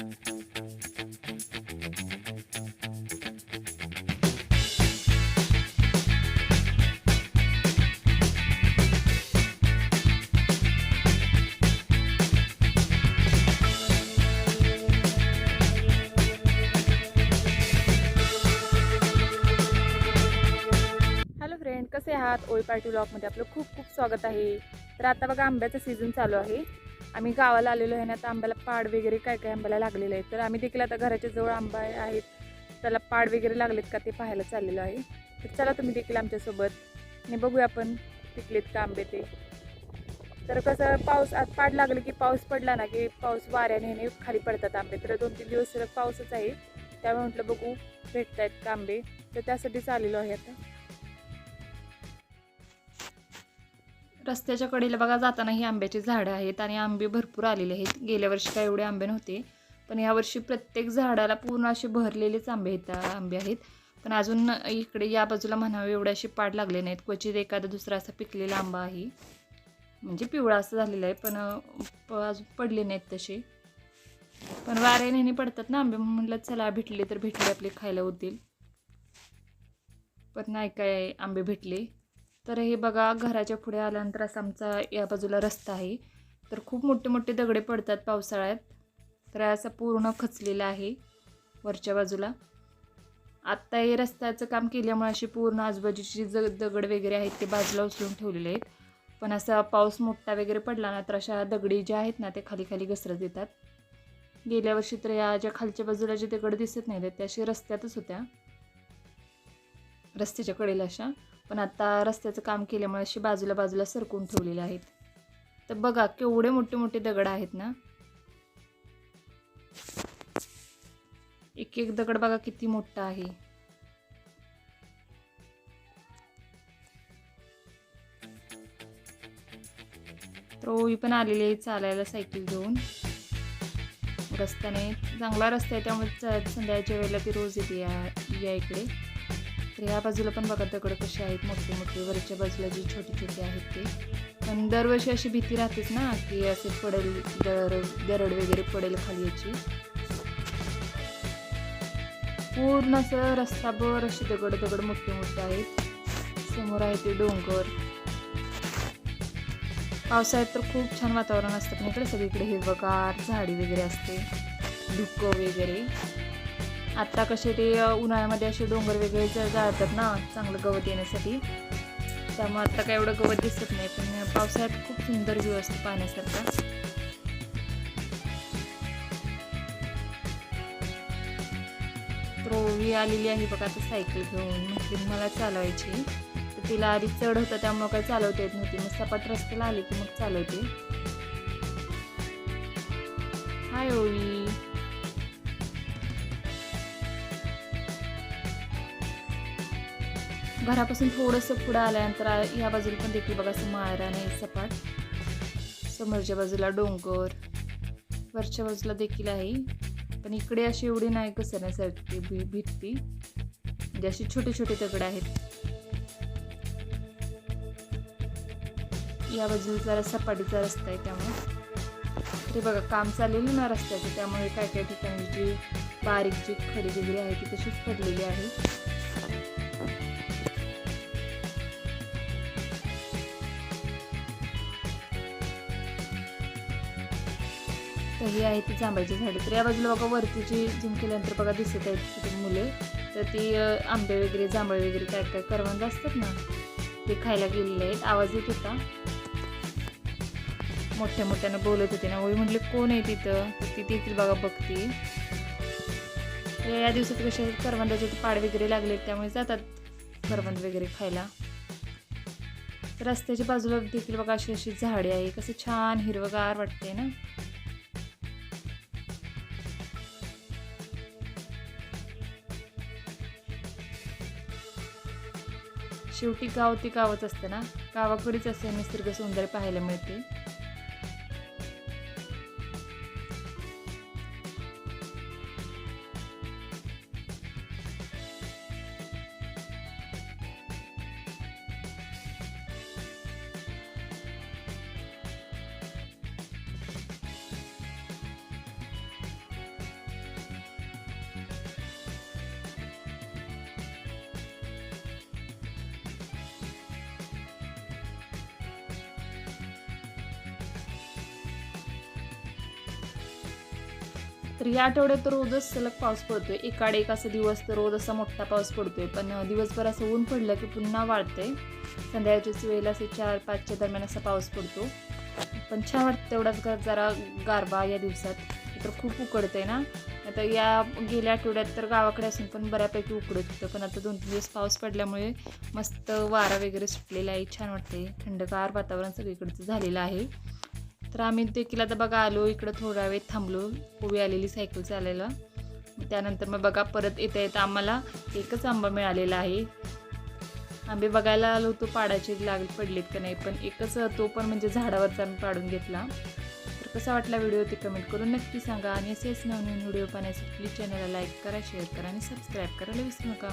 Hello friend कसे आहात? ओळी पार्टी ब्लॉगमध्ये आपलं खूप खूप स्वागत आहे. तर आता बघा आंब्याचा सीझन चालू आहे. आम्ही गावाला आलेलो आहे ना आता आंब्याला पाड वगैरे काय काय आंब्याला लागलेलं आहे. तर आम्ही देखील आता घराच्या जवळ आंबा आहेत त्याला पाड वगैरे लागलेत का ते पाहायला चाललेलो आहे. तर चला तुम्ही देखील आमच्यासोबत आणि बघूया आपण पिकलेत का आंबे ते. तर कसं पाऊस आज पाड लागलं की पाऊस पडला ना की पाऊस वाऱ्याने ह्याने खाली पडतात आंबे. तर दोन तीन दिवस सलग पाऊसच आहे. त्यामुळे म्हटलं बघू भेटतायत का आंबे. तर त्यासाठीच आलेलो आहे आता. रस्त्याच्या कडेला बघा जाताना ही आंब्याची झाडं आहेत आणि आंबे भरपूर आलेले आहेत. गेल्या वर्षी काय एवढे आंबे नव्हते पण यावर्षी प्रत्येक झाडाला पूर्ण असे भरलेलेच आंबे आहेत आंबे आहेत. पण अजून इकडे या बाजूला म्हणावे एवढे असे पाड लागले नाहीत. क्वचित एखादा दुसरा असा पिकलेला आंबा आहे. म्हणजे पिवळा असं झालेला आहे पण प- अजून पडले नाहीत तसे. पण वारे नेहमी पडतात ना आंबे म्हणलं म्हटलं चला भेटले तर भेटले आपले खायला होतील. पण नाही काय आंबे भेटले. तर हे बघा घराच्या पुढे आल्यानंतर असा आमचा या बाजूला रस्ता आहे. तर खूप मोठे मोठे दगडे पडतात पावसाळ्यात. तर असा पूर्ण खचलेला आहे वरच्या बाजूला. आत्ता हे रस्त्याचं काम केल्यामुळे अशी पूर्ण आजूबाजूची ज दगड वगैरे आहेत ते बाजूला उचलून ठेवलेले आहेत. पण असा पाऊस मोठा वगैरे पडला ना तर अशा दगडी ज्या आहेत ना ते खाली खाली घसरत येतात. गेल्या वर्षी तर या ज्या खालच्या बाजूला जे दगड दिसत नाहीत त्या अशी रस्त्यातच होत्या. रस्त्याच्या कडेला अशा. पण आता रस्त्याचं काम केल्यामुळे अशी बाजूला बाजूला सरकून ठेवलेले आहेत. तर बघा केवढे मोठे मोठे दगड आहेत ना. एक एक दगड बघा किती मोठा आहे. तर ओवी पण आलेली आहे चालायला सायकल घेऊन. रस्त्याने चांगला रस्ता आहे त्यामुळे संध्याकाळच्या वेळेला ती रोज येते या या इकडे. तर या बाजूला पण बघा दगड कसे आहेत मोठे मोठे. वरच्या बाजूला जे छोटे छोटे आहेत ते. पण दरवर्षी अशी भीती राहतेच ना की असे पडेल दर दरड वगैरे पडेल खाली याची. पूर्ण असं रस्ताभर असे दगड दगड मोठे मोठे आहेत. समोर आहे ते डोंगर. पावसाळ्यात तर खूप छान वातावरण असतं पण इकडे सगळीकडे हिरवगार झाडी वगैरे असते. धुकं वगैरे. आत्ता कसे ते उन्हाळ्यामध्ये असे डोंगर वगैरे जाळतात ना चांगलं गवत येण्यासाठी त्यामुळे आत्ता काय एवढं गवत दिसत नाही पण पावसाळ्यात खूप सुंदर व्ह्यू असतो पाहण्यासारखा. तर ओवी आलेली आहे बघा आता सायकल घेऊन. म्हटली मला चालवायची. तर तिला आधी चढ होतं त्यामुळं काही चालवता येत नव्हती. मग सपाट रस्त्याला आली की मग चालवते. हाय ओवी. घरापासून थोडंसं पुढं आल्यानंतर या बाजूला पण देखील बघा असं माळरान आहे सपाट. समोरच्या बाजूला डोंगर. वरच्या बाजूला देखील आहे. पण इकडे अशी एवढी नाही घसरण्यासाठी भी भित्ती म्हणजे अशी छोटे छोटे दगड आहेत. या बाजूला जरा सपाटीचा रस्ता आहे त्यामुळे. ते बघा काम चाललेलं ना रस्त्याचं त्यामुळे काय काय ठिकाणी जी बारीक जी खडी वगैरे आहे ती तशीच पडलेली आहे. तर ही आहे ती जांभळाची झाडे. तर या बाजूला बघा वरती जी झूम केल्यानंतर बघा दिसत आहेत तिथे मुले. तर ती आंबे वगैरे जांभळे वगैरे काय काय करवंद असतात ना ते खायला गेलेले आहेत. आवाज येत होता. मोठ्या मोठ्यानं बोलत होते ना ओळी म्हटले कोण आहे तिथं? ती देखील बघा बघते. तर या दिवसात कसे करवंदाचे पाड वगैरे लागले त्यामुळे जातात करवंद वगैरे खायला. तर रस्त्याच्या बाजूला देखील बघा अशी अशी झाडे आहे कसं छान हिरवगार वाटते ना. शेवटी गाव ते गावच असतं ना. गावाकडेच असे निसर्ग सौंदर्य पाहायला मिळते. तर या आठवड्यात तर रोजच सलग पाऊस पडतोय. एकाड एक असा दिवस तर रोज असा मोठा पाऊस पडतोय. पण दिवसभर असं ऊन पडलं की पुन्हा वाढतंय. संध्याकाळच्याच वेळेला असे चार पाचच्या दरम्यान असा पाऊस पडतो. पण छान वाटतं तेवढाच जरा गारवा या दिवसात. तर खूप उकडतंय ना. आता या गेल्या आठवड्यात तर गावाकडे असून पण बऱ्यापैकी उकडत होतं. पण आता दोन तीन दिवस पाऊस पडल्यामुळे मस्त वारा वगैरे सुटलेला आहे. छान वाटते थंडगार वातावरण सगळीकडचं झालेलं आहे. तर आम्ही देखील आता बघा आलो इकडं थोडा वेळ थांबलो. उभी आलेली सायकल चालायला. त्यानंतर मग बघा परत येता येता आम्हाला एकच आंबा मिळालेला आहे. आंबे बघायला आलो होतो पाडाचे लाग पडलेत का नाही पण एकच तो पण म्हणजे झाडावरचा आम्ही पाडून घेतला. तर कसा वाटला व्हिडिओ ते कमेंट करून नक्की सांगा. आणि असेच नवनवीन व्हिडिओ पाहण्यासाठी प्लीज चॅनलला लाईक करा शेअर करा आणि सबस्क्राईब करायला विसरू नका.